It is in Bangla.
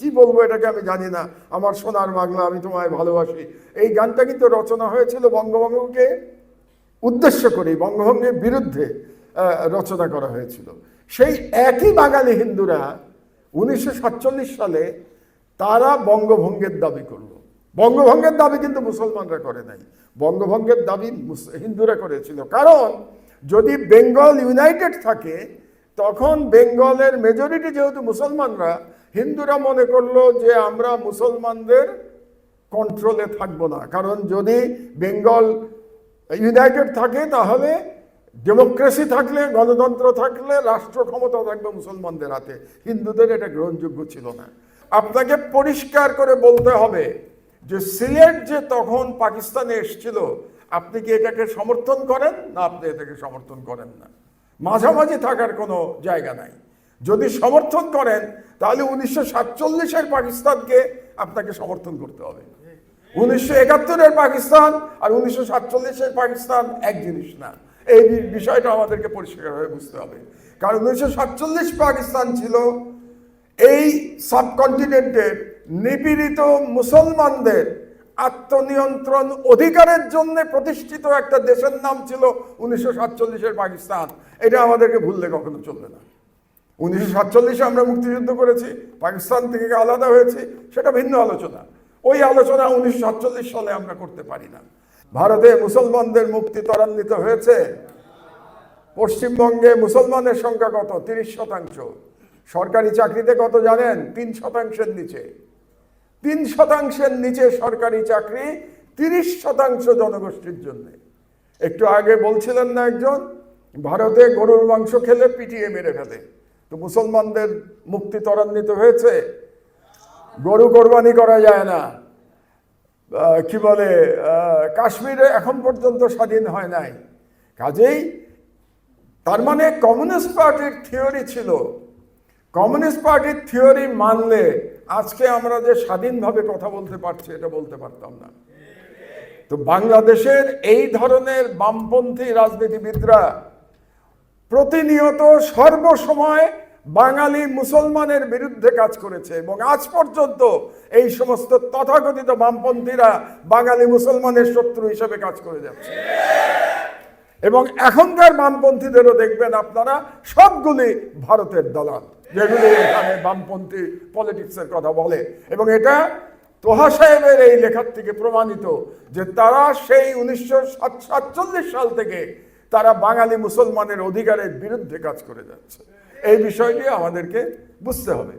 কি বলব এটাকে আমি জানি না। আমার সোনার বাংলা আমি তোমায় ভালোবাসি। এই গানটা কিন্তু রচনা হয়েছিল বঙ্গভঙ্গকে উদ্দেশ্য করে, বঙ্গভঙ্গের বিরুদ্ধে রচনা করা হয়েছিল। সেই একই বাঙালি হিন্দুরা উনিশশো সাতচল্লিশ সালে তারা বঙ্গভঙ্গের দাবি করল। বঙ্গভঙ্গের দাবি কিন্তু মুসলমানরা করে নাই। বঙ্গভঙ্গের দাবি হিন্দুরা করেছিল। কারণ যদি বেঙ্গল ইউনাইটেড থাকে তখন বেঙ্গলের মেজরিটি যেহেতু মুসলমানরা, হিন্দুরা মনে করল যে আমরা মুসলমানদের কন্ট্রোলে থাকব না। কারণ যদি বেঙ্গল ইউনাইটেড থাকে, তাহলে ডেমোক্রেসি থাকলে, গণতন্ত্র থাকলে, রাষ্ট্র ক্ষমতা থাকবে মুসলমানদের হাতে। হিন্দুদের এটা গ্রহণযোগ্য ছিল না। আপনাকে পরিষ্কার করে বলতে হবে যে সিলেট যে তখন পাকিস্তানে এসেছিল, আপনি কি এটাকে সমর্থন করেন না আপনি এটাকে সমর্থন করেন না? মাঝামাঝি থাকার কোনো জায়গা নাই। যদি সমর্থন করেন, তাহলে উনিশশো সাতচল্লিশের পাকিস্তানকে আপনাকে সমর্থন করতে হবে। উনিশশো একাত্তরের পাকিস্তান আর উনিশশো সাতচল্লিশের পাকিস্তান এক জিনিস না। এই বিষয়টা আমাদেরকে পরিষ্কারভাবে বুঝতে হবে। কারণ উনিশশো সাতচল্লিশ পাকিস্তান ছিল এই সাবকন্টিনেন্টের নিপীড়িত মুসলমানদের আত্মনিয়ন্ত্রণ অধিকারের জন্য প্রতিষ্ঠিত একটা দেশের নাম ছিল উনিশশো সাতচল্লিশের পাকিস্তান। এটা আমাদেরকে ভুললে কখনো চলবে না। উনিশশো সাতচল্লিশে আমরা মুক্তিযুদ্ধ করেছি, পাকিস্তান থেকে আলাদা হয়েছি, সেটা ভিন্ন আলোচনা। ওই আলোচনা উনিশশো সাতচল্লিশ সালে আমরা করতে পারি না। ভারতে মুসলমানদের মুক্তি ত্বরান্বিত হয়েছে। পশ্চিমবঙ্গে মুসলমানের সংখ্যা কত? তিরিশ শতাংশ। সরকারি চাকরিতে কত জানেন? তিন শতাংশের নিচে। তিন শতাংশের নিচে সরকারি চাকরি, তিরিশ শতাংশ জনগোষ্ঠীর জন্য। একটু আগে বলছিলেন না একজন, ভারতে গরুর মাংস খেলে পিটিয়ে মেরে ফেলে। তো মুসলমানদের মুক্তি ত্বরান্বিত হয়েছে? গরু কোরবানি করা যায় না। কি বলে কাশ্মীরে এখন পর্যন্ত স্বাধীন হয় নাই। কাজেই তার মানে কমিউনিস্ট পার্টির থিওরি ছিল। কমিউনিস্ট পার্টির থিওরি মানলে আজকে আমরা যে স্বাধীনভাবে কথা বলতে পারছি, এটা বলতে পারতাম না। তো বাংলাদেশের এই ধরনের বামপন্থী রাজনীতিবিদরা প্রতিনিয়ত সর্বসময় বাঙালি মুসলমানের বিরুদ্ধে কাজ করেছে এবং আজ পর্যন্ত এই সমস্ত তথাকথিত বামপন্থীরা বাঙালি মুসলমানের শত্রু হিসেবে কাজ করে যাচ্ছে। এবং এখনকার বামপন্থীদেরও দেখবেন আপনারা, সবগুলি ভারতের দলাল যেগুলি এখানে বামপন্থী পলিটিক্সের কথা বলে। এবং এটা তোহা সাহেবের এই লেখার থেকে প্রমাণিত যে তারা সেই উনিশশো সাতচল্লিশ সাল থেকে তারা বাঙালি মুসলমানের অধিকারের বিরুদ্ধে কাজ করে যাচ্ছে। এই বিষয়টি আমাদেরকে বুঝতে হবে।